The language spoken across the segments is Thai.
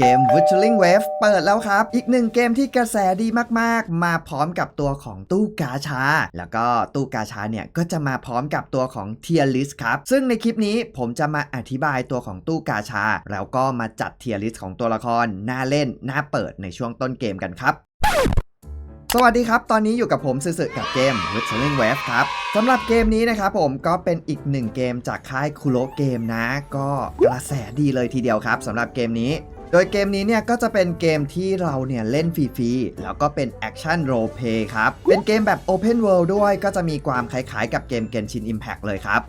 เกม Wuthering Wave เปิดแล้วครับ อีกหนึ่งเกมที่กระแสดีมากๆ มาพร้อมกับตัวของตู้กาชา แล้วก็ตู้กาชาเนี่ย ก็จะมาพร้อมกับตัวของ Tier List ครับ ซึ่งในคลิปนี้ผมจะมาอธิบายตัวของตู้กาชา แล้วก็มาจัด Tier List ของตัวละครน่าเล่นน่าเปิดในช่วงต้นเกมกันครับสวัสดีครับ ตอนนี้อยู่กับผมซื่อๆกับเกม Wuthering Wave ครับสำหรับเกมนี้นะครับผมก็เป็นอีกหนึ่งเกมจากค่ายคุโรเกมนะ ก็กระแสดีเลยทีเดียวครับสำหรับเกมนี้ โดยเกมนี้เนี่ยก็จะเป็นเกมที่เราเนี่ยเล่นฟรีๆ แล้วก็เป็นแอคชั่นโรลเพลย์ครับ เป็นเกมแบบ Open World ด้วยก็จะมีความคล้ายๆกับเกม Genshin Impact เลยครับ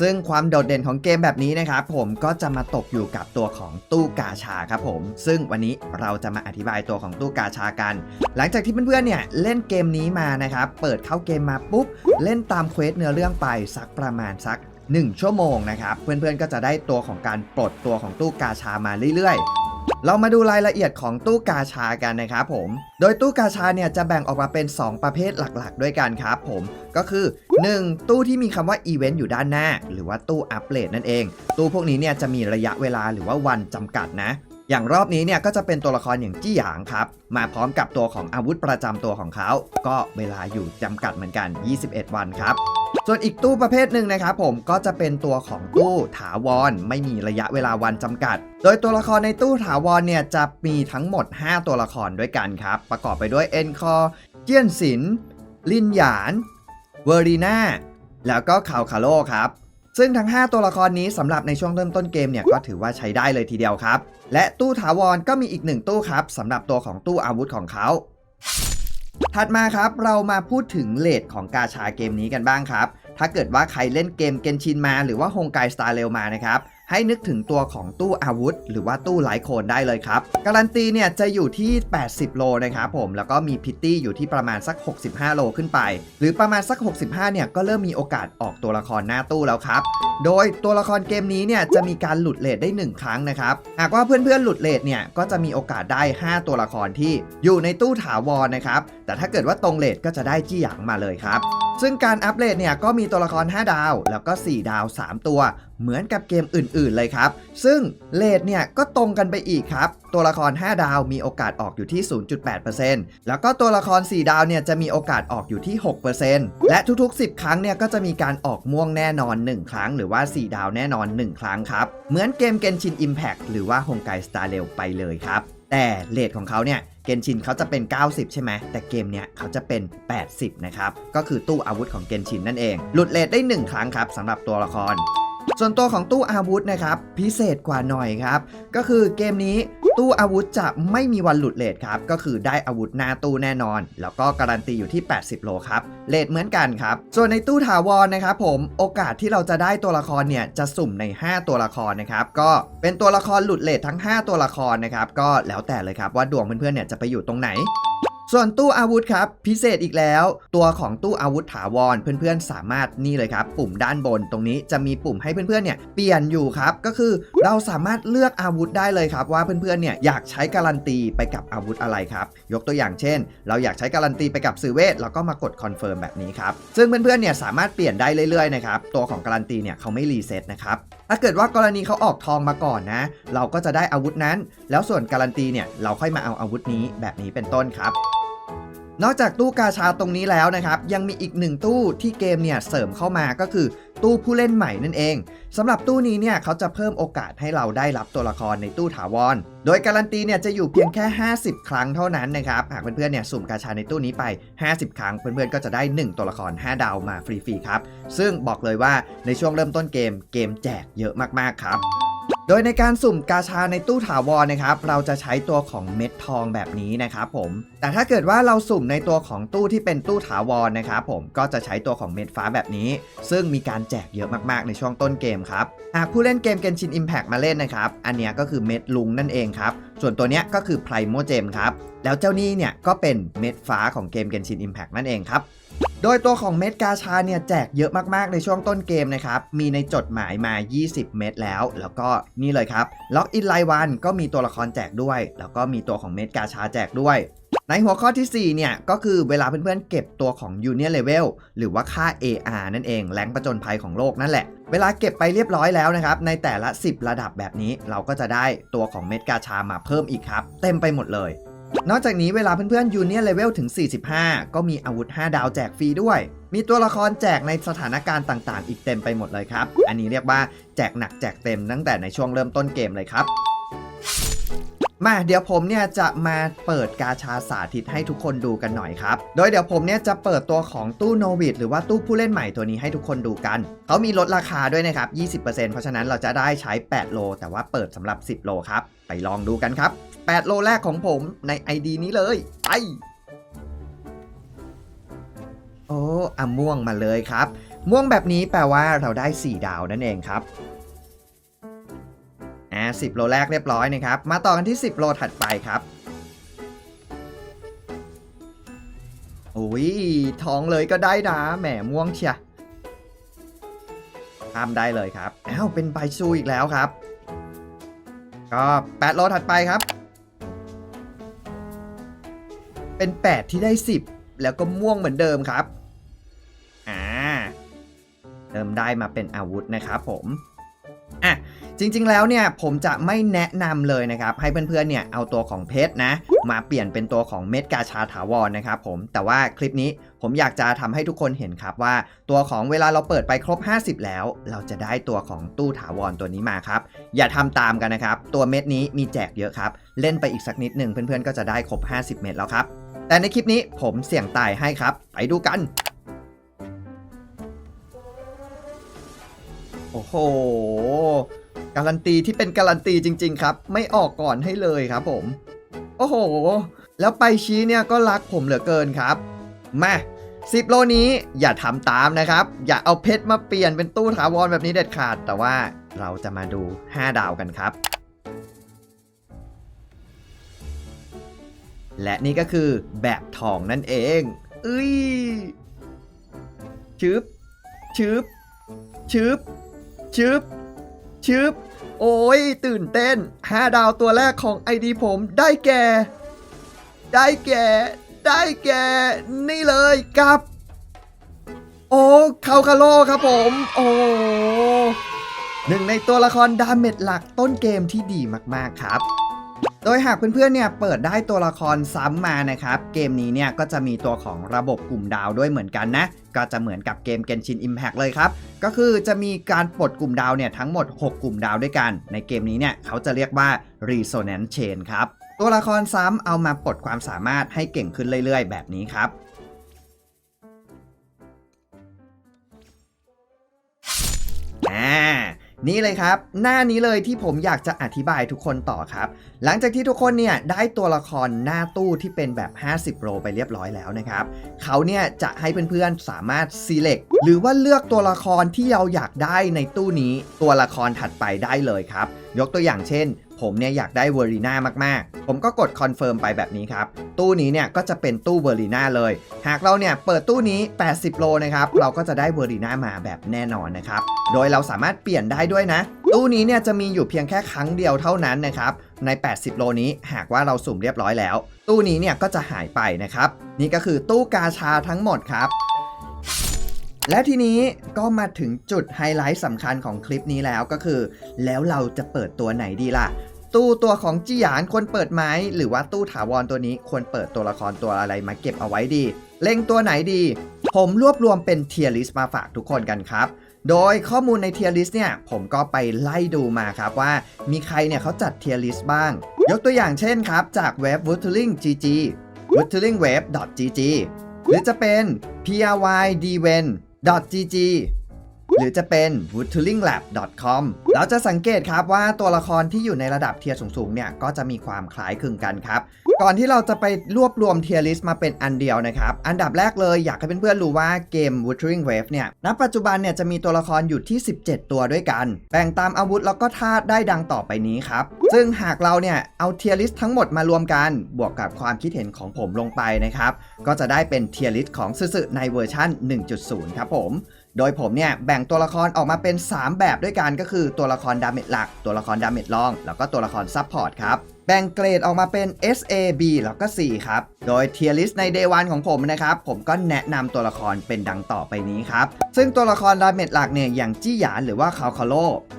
ซึ่งความโดดเด่นของเกมแบบนี้นะครับผมก็จะมาตกอยู่กับตัวของตู้กาชาครับผม ซึ่งวันนี้เราจะมาอธิบายตัวของตู้กาชากัน หลังจากที่เพื่อนๆเนี่ยเล่นเกมนี้มานะครับ เปิดเข้าเกมมาปุ๊บ เล่นตามเควสเนื้อเรื่องไปสักประมาณสัก 1 ชั่วโมงนะครับ เพื่อนๆก็จะได้ตัวของการปลดตัวของตู้กาชามาเรื่อยๆ เรามาดูรายละเอียดของตู้กาชากันนะครับผม โดยตู้กาชาเนี่ยจะแบ่งออกมาเป็น 2 ประเภทหลักๆ ด้วยกันครับผม ก็คือ 1. ตู้ที่มีคำว่าอีเวนต์อยู่ด้านหน้า หรือว่าตู้อัปเดตนั่นเอง ตู้พวกนี้เนี่ยจะมีระยะเวลาหรือว่าวันจำกัดนะอย่างรอบนี้เนี่ยก็จะเป็นตัวละครอย่างจี้หยางครับ มาพร้อมกับตัวของอาวุธประจำตัวของเขา ก็เวลาอยู่จำกัดเหมือนกัน 21 วันครับ ส่วนอีกตู้ประเภทหนึ่งนะครับผมก็จะเป็นตัวของตู้ถาวร ไม่มีระยะเวลาวันจำกัด โดยตัวละครในตู้ถาวรเนี่ยจะมีทั้งหมด 5 ตัวละครด้วยกันครับ ประกอบไปด้วยเอ็นคอเจียนสินลินหยานเวอรีนาแล้วก็คาวคาโลครับซึ่งทั้ง 5 ตัวละครนี้สำหรับในช่วงเริ่มต้นเกมเนี่ยก็ถือว่าใช้ได้เลยทีเดียวครับ และตู้ถาวรก็มีอีกหนึ่งตู้ครับสำหรับตัวของตู้อาวุธของเขา ถัดมาครับเรามาพูดถึงเลทของกาชาเกมนี้กันบ้างครับ ถ้าเกิดว่าใครเล่นเกมเกนชินมาหรือว่าฮงไกสตาร์เรลมานะครับ ให้นึกถึงตัวของตู้อาวุธ หรือว่าตู้ไลท์โคนได้เลยครับ การันตีเนี่ยจะอยู่ที่ 80 โลนะครับผม แล้วก็มีพิตตี้อยู่ที่ประมาณสัก 65 โลขึ้นไป หรือประมาณสัก 65 เนี่ยก็เริ่มมีโอกาสออกตัวละครหน้าตู้แล้วครับ โดยตัวละครเกมนี้เนี่ยจะมีการหลุดเลทได้ 1 ครั้งนะครับ หากว่าเพื่อนๆหลุดเลทเนี่ยก็จะมีโอกาสได้ 5 ตัวละครที่อยู่ในตู้ถาวรนะครับ แต่ถ้าเกิดว่าตรงเลทก็จะได้จี้หยางมาเลยครับ ซึ่งการอัปเดตเนี่ยก็มีตัวละคร 5 ดาว แล้วก็ 4 ดาว 3 ตัว เหมือนกับเกมอื่น ๆ เลยครับ ซึ่งเลทเนี่ยก็ตรงกันไปอีกครับ ตัวละคร 5 ดาวมีโอกาสออกอยู่ที่ 0.8%แล้วก็ตัวละคร 4 ดาวเนี่ยจะมีโอกาสออกอยู่ที่ 6%และทุกๆ 10 ครั้งเนี่ยก็จะมีการออกม่วงแน่นอน 1 ครั้ง หรือว่า 4 ดาวแน่นอน 1 ครั้งครับ เหมือนเกม Genshin Impact หรือว่า Honkai Star Rail ไปเลยครับ แต่เลทของเขาเนี่ย เกนชินเขาจะเป็น 90 ใช่ไหม แต่เกมเนี้ยเขาจะเป็น 80 นะครับ ก็คือตู้อาวุธของเกนชินนั่นเอง หลุดเลทได้ 1 ครั้งครับสำหรับตัวละคร ส่วนตัวของตู้อาวุธนะครับ พิเศษกว่าหน่อยครับ ก็คือเกมนี้ ตู้อาวุธจะไม่มีวันหลุดเลทครับ ก็คือได้อาวุธหน้าตู้แน่นอน แล้วก็การันตีอยู่ที่ 80 โลครับ เลทเหมือนกันครับ ส่วนในตู้ถาวรนะครับผม โอกาสที่เราจะได้ตัวละครเนี่ยจะสุ่มใน 5 ตัวละครนะครับ ก็เป็นตัวละครหลุดเลททั้ง 5 ตัวละครนะครับ ก็แล้วแต่เลยครับว่าดวงเพื่อนๆเนี่ยจะไปอยู่ตรงไหน ส่วนตู้อาวุธครับพิเศษอีกแล้ว ตัวของตู้อาวุธถาวรเพื่อนๆ สามารถนี่เลยครับ ปุ่มด้านบนตรงนี้จะมีปุ่มให้เพื่อนๆเนี่ยเปลี่ยนอยู่ครับก็คือเราสามารถเลือกอาวุธได้เลยครับว่าเพื่อนๆเนี่ยอยากใช้การันตีไปกับอาวุธอะไรครับยกตัวอย่างเช่น เราอยากใช้การันตีไปกับสื่อเวทเราก็มากดคอนเฟิร์มแบบนี้ครับซึ่งเพื่อนๆเนี่ยสามารถเปลี่ยนได้เรื่อยๆนะครับตัวของการันตีเนี่ยเขาไม่รีเซ็ตนะครับถ้าเกิดว่ากรณีเขาออกทองมาก่อนนะ เราก็จะได้อาวุธนั้น แล้วส่วนการันตีเนี่ยเราค่อยมาเอาอาวุธนี้แบบนี้เป็นต้นครับ นอกจากตู้กาชาตรงนี้แล้วนะครับ ยังมีอีกหนึ่งตู้ที่เกมเนี่ยเสริมเข้ามาก็คือ ตู้ผู้เล่นใหม่นั่นเองสำหรับตู้นี้เนี่ยเขาจะเพิ่มโอกาสให้เราได้รับตัวละครในตู้ถาวร โดยการันตีเนี่ยจะอยู่เพียงแค่ 50 ครั้งเท่านั้นนะครับหากเพื่อนๆเนี่ยสุ่มกาชาในตู้นี้ไป 50 ครั้ง เพื่อนๆก็จะได้ 1 ตัวละคร 5 ดาวมาฟรีๆครับซึ่งบอกเลยว่าในช่วงเริ่มต้นเกมเกมแจกเยอะมากๆครับ โดยในการสุ่มกาชาในตู้ถาวรนะครับ เราจะใช้ตัวของเม็ดทองแบบนี้นะครับผม แต่ถ้าเกิดว่าเราสุ่มในตัวของตู้ที่เป็นตู้ถาวรนะครับผมก็จะใช้ตัวของเม็ดฟ้าแบบนี้ ซึ่งมีการแจกเยอะมากๆในช่วงต้นเกมครับหากผู้เล่นเกม Genshin Impact มาเล่นนะครับ อันนี้ก็คือเม็ดลุงนั่นเองครับ ส่วนตัวเนี้ยก็คือ Primo Gem ครับ แล้วเจ้านี่เนี่ยก็เป็นเม็ดฟ้าของเกม Genshin Impact นั่นเองครับ โดยตัวของเม็ดกาชาเนี่ยแจกเยอะมากๆในช่วงต้นเกมนะครับ มีในจดหมายมา 20 เม็ดแล้ว แล้วก็นี่เลยครับล็อกอินไลวันก็มีตัวละครแจกด้วย แล้วก็มีตัวของเม็ดกาชาแจกด้วยในหัวข้อที่ 4 เนี่ย ก็คือเวลาเพื่อนๆเก็บตัวของ Union Level หรือว่าค่า AR นั่นเองแรงประจนภัยของโลกนั่นแหละ เวลาเก็บไปเรียบร้อยแล้วนะครับ ในแต่ละ 10 ระดับแบบนี้เราก็จะได้ตัวของเม็ดกาชามาเพิ่มอีกครับ เต็มไปหมดเลย นอกจากนี้เวลาเพื่อนๆ Union Level ถึง 45 ก็มีอาวุธ 5 ดาวแจกฟรีด้วย มีตัวละครแจกในสถานการณ์ต่างๆ อีกเต็มไปหมดเลยครับ อันนี้เรียกว่าแจกหนักแจกเต็มตั้งแต่ในช่วงเริ่มต้นเกมเลยครับมาเดี๋ยวผมเนี่ยจะมาเปิดกาชาสาธิตให้ทุกคนดูกันหน่อยครับ โดยเดี๋ยวผมเนี่ยจะเปิดตัวของตู้โนวิดหรือว่าตู้ผู้เล่นใหม่ตัวนี้ให้ทุกคนดูกัน เขามีลดราคาด้วยนะครับ 20%เพราะฉะนั้นเราจะได้ใช้ 8 โล แต่ว่าเปิดสำหรับ 10 โลครับ ไปลองดูกันครับ 8 โลแรกของผมใน ID นี้เลยไปโอ้อะม่วงมาเลยครับ ม่วงแบบนี้แปลว่าเราได้ 4 ดาวนั่นเองครับอ่า10 โลแรกเรียบร้อยนะครับ มาต่อกันที่ 10 โลถัดไปครับโอ้ยทองเลยก็ได้นะแหมม่วงเชียข้ามได้เลยครับอ้าวเป็นใบซูอีกแล้วครับ ก็ 8 โลถัดไปครับ เป็น 8 ที่ได้ 10 แล้วก็ม่วงเหมือนเดิมครับ อ่าเติมได้มาเป็นอาวุธนะครับผมอะจริงๆ แล้วเนี่ยผมจะไม่แนะนำเลยนะครับ ให้เพื่อนๆ เนี่ยเอาตัวของเพชรนะ มาเปลี่ยนเป็นตัวของเม็ดกาชาถาวรนะครับผมแต่ว่าคลิปนี้ผมอยากจะทำให้ทุกคนเห็นครับว่า ตัวของเวลาเราเปิดไปครบ 50 แล้ว เราจะได้ตัวของตู้ถาวรตัวนี้มาครับ อย่าทำตามกันนะครับ ตัวเม็ดนี้มีแจกเยอะครับ เล่นไปอีกสักนิดหนึ่งเพื่อนๆ ก็จะได้ครบ 50 เม็ดแล้วครับ แต่ในคลิปนี้ผมเสี่ยงตายให้ครับ ไปดูกัน โอ้โห การันตีที่เป็นการันตีจริง ๆ ครับ ไม่ออกก่อนให้เลยครับผม โอ้โห แล้วไปชี้เนี่ยก็รักผมเหลือเกินครับ มา10โลนี้อย่าทำตามนะครับ อย่าเอาเพชรมาเปลี่ยนเป็นตู้ถาวรแบบนี้เด็ดขาด แต่ว่าเราจะมาดู 5 ดาวกันครับ และนี่ก็คือแบบทองนั่นเองเอ้ยชึบชึบชึบชึบชึบโอ้ยตื่นเต้น 5 ดาวตัวแรกของไอดีผมได้แก่ ได้แก่ ได้แก่ นี่เลยกับ โอ้คาคาโลครับผม โอ้หนึ่งในตัวละครดาเมจหลักต้นเกมที่ดีมาก ๆ ครับ โดยหากเพื่อนๆเนี่ยเปิดได้ตัวละครซ้ำมานะครับ เกมนี้เนี่ยก็จะมีตัวของระบบกลุ่มดาวด้วยเหมือนกันนะ ก็จะเหมือนกับเกม Genshin Impact เลยครับ ก็คือจะมีการปลดกลุ่มดาวเนี่ยทั้งหมด 6 กลุ่มดาวด้วยกัน ในเกมนี้เนี่ยเขาจะเรียกว่า Resonance Chain ครับ ตัวละครซ้ำเอามาปลดความสามารถให้เก่งขึ้นเรื่อยๆ แบบนี้ครับอ่า นี่เลยครับ หน้านี้เลยที่ผมอยากจะอธิบายทุกคนต่อครับ หลังจากที่ทุกคนเนี่ยได้ตัวละครหน้าตู้ที่เป็นแบบ 50 โรไปเรียบร้อยแล้วนะครับเขาเนี่ยจะให้เพื่อนๆสามารถ select หรือว่าเลือกตัวละครที่เราอยากได้ในตู้นี้ ตัวละครถัดไปได้เลยครับ ยกตัวอย่างเช่น ผมเนี่ยอยากได้เวอรีนามากๆ ผมก็กดคอนเฟิร์มไปแบบนี้ครับ ตู้นี้เนี่ยก็จะเป็นตู้เวอรีนาเลย หากเราเนี่ยเปิดตู้นี้ 80 โลนะครับ เราก็จะได้เวอรีนามาแบบแน่นอนนะครับ โดยเราสามารถเปลี่ยนได้ด้วยนะ ตู้นี้เนี่ยจะมีอยู่เพียงแค่ครั้งเดียวเท่านั้นนะครับ ใน 80 โลนี้หากว่าเราสุ่มเรียบร้อยแล้ว ตู้นี้เนี่ยก็จะหายไปนะครับ นี่ก็คือตู้กาชาทั้งหมดครับ และทีนี้ก็มาถึงจุดไฮไลท์สำคัญของคลิปนี้แล้วก็คือ แล้วเราจะเปิดตัวไหนดีล่ะ ตู้ตัวของจีหยานควรเปิดไหมหรือว่าตู้ถาวรตัวนี้ควรเปิดตัวละครตัวอะไรมาเก็บเอาไว้ดี เล็งตัวไหนดี ผมรวบรวมเป็นเทียร์ลิสต์มาฝากทุกคนกันครับโดยข้อมูลในเทียร์ลิสต์เนี่ย ผมก็ไปไล่ดูมาครับว่ามีใครเนี่ยเขาจัดเทียร์ลิสต์บ้าง ยกตัวอย่างเช่นครับ จากเว็บ w o o d l i n g GG w o o d l i n g w e b GG หรือจะเป็น .gg หรือจะเป็น w o o d t o o l i n g l a b c o m เราจะสังเกตครับว่าตัวละครที่อยู่ในระดับเทียร์สูงๆเนี่ยก็จะมีความคล้ายคลึงกันครับ ก่อนที่เราจะไปรวบรวมเทียร์ลิสต์มาเป็นอันเดียวนะครับ อันดับแรกเลยอยากให้เพื่อนๆรู้ว่าเกม Wuthering Wave เนี่ย ณ ปัจจุบันเนี่ยจะมีตัวละครอยู่ที่ 17 ตัวด้วยกัน แบ่งตามอาวุธแล้วก็ธาตุได้ดังต่อไปนี้ครับ ซึ่งหากเราเนี่ยเอาเทียร์ลิสต์ทั้งหมดมารวมกัน บวกกับความคิดเห็นของผมลงไปนะครับ ก็จะได้เป็นเทียร์ลิสต์ของซึๆในเวอร์ชัน1.0 ครับผม โดยผมเนี่ยแบ่งตัวละครออกมาเป็น 3 แบบด้วยกันก็คือตัวละครดาเมจหลัก ตัวละครดาเมจรอง แล้วก็ตัวละครซับพอร์ตครับแบ่งเกรดออกมาเป็น S A B แล้วก็ C ครับ โดยเทียร์ลิสใน Day 1ของผมนะครับ ผมก็แนะนำตัวละครเป็นดังต่อไปนี้ครับ ซึ่งตัวละครดาเมจหลักเนี่ย อย่างจี้หยานหรือว่าคาคาโล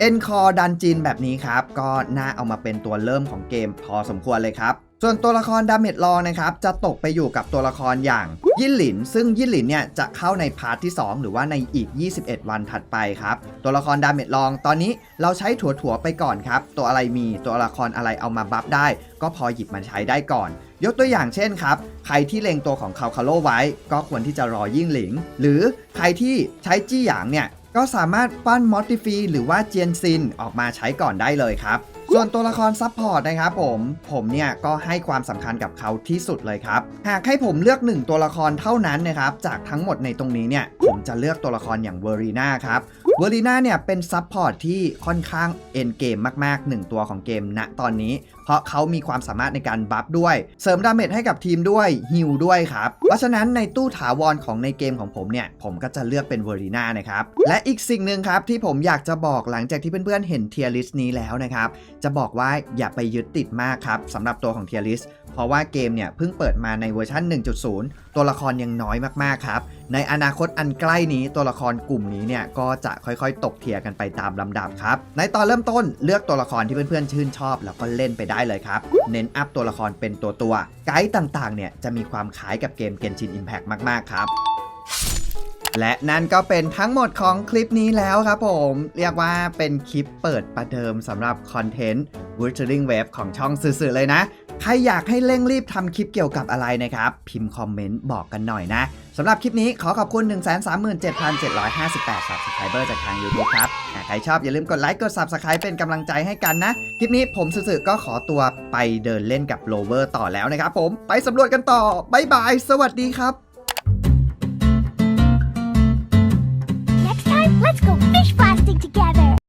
เอ็นคอดันจินแบบนี้ครับ ก็น่าเอามาเป็นตัวเริ่มของเกมพอสมควรเลยครับ ส่วนตัวละครดาเมจรองนะครับจะตกไปอยู่กับตัวละครอย่างยินหลิน ซึ่งยินหลินเนี่ยจะเข้าในพาร์ทที่ 2 หรือว่าในอีก 21 วันถัดไปครับ ตัวละครดาเมจรองตอนนี้เราใช้ถั่วๆไปก่อนครับ ตัวอะไรมีตัวละครอะไรเอามาบัฟได้ ก็พอหยิบมาใช้ได้ก่อน ยกตัวอย่างเช่นครับ ใครที่เลงตัวของคาคาโลไว้ ก็ควรที่จะรอยิ่งหลิง หรือใครที่ใช้จี้หยางเนี่ยก็สามารถปั้นมอติฟีหรือว่าเจียนซินออกมาใช้ก่อนได้เลยครับ ส่วนตัวละครซับพอร์ตนะครับผมผมเนี่ยก็ให้ความสำคัญกับเขาที่สุดเลยครับ หากให้ผมเลือกหนึ่งตัวละครเท่านั้นนะครับจากทั้งหมดในตรงนี้เนี่ยผมจะเลือกตัวละครอย่างเวอรีนาครับเวอรีนาเนี่ยเป็นซับพอร์ตที่ค่อนข้างเอ็นเกมมากๆหนึ่งตัวของเกมณตอนนี้ ราะเขามีความสามารถในการบัฟด้วย เสริมดาเมจให้กับทีมด้วยฮิลด้วยครับ เพราะฉะนั้นในตู้ถาวรของในเกมของผมเนี่ย ผมก็จะเลือกเป็นเวอรีนานะครับ และอีกสิ่งหนึ่งครับที่ผมอยากจะบอกหลังจากที่เพื่อนๆเห็นเทียริสนี้แล้วนะครับ จะบอกว่าอย่าไปยึดติดมากครับสำหรับตัวของเทียริสเพราะว่าเกมเนี่ยเพิ่งเปิดมาในเวอร์ชัน1.0ตัวละครยังน้อยมากๆครับ ในอนาคตอันใกล้นี้ตัวละครกลุ่มนี้เนี่ยก็จะค่อยๆ ตกเทียร์กันไปตามลำดับครับ ในตอนเริ่มต้นเลือกตัวละครที่เพื่อนๆชื่นชอบ แล้วก็เล่นไปได้เลยครับ เน้นอัพตัวละครเป็นตัวตัวๆไกด์ต่างๆเนี่ยจะมีความคล้ายกับเกม Genshin Impact มากๆครับและนั่นก็เป็นทั้งหมดของคลิปนี้แล้วครับผม เรียกว่าเป็นคลิปเปิดประเดิมสำหรับคอนเทนต์ Wuthering Wave ของช่องสื่อๆเลยนะ ใครอยากให้เร่งรีบทำคลิปเกี่ยวกับอะไรนะครับ พิมพ์คอมเมนต์บอกกันหน่อยนะสำหรับคลิปนี้ขอขอบคุณ 137,758 Subscriber จากทาง YouTube ครับ ใครชอบอย่าลืมกดไลค์กด Subscribe เป็นกำลังใจให้กันนะ คลิปนี้ผมสื่อก็ขอตัวไปเดินเล่นกับโลเวอร์ต่อแล้วนะครับผมไปสำรวจกันต่อบายบาย สวัสดีครับ Next time, let's go fish blasting together.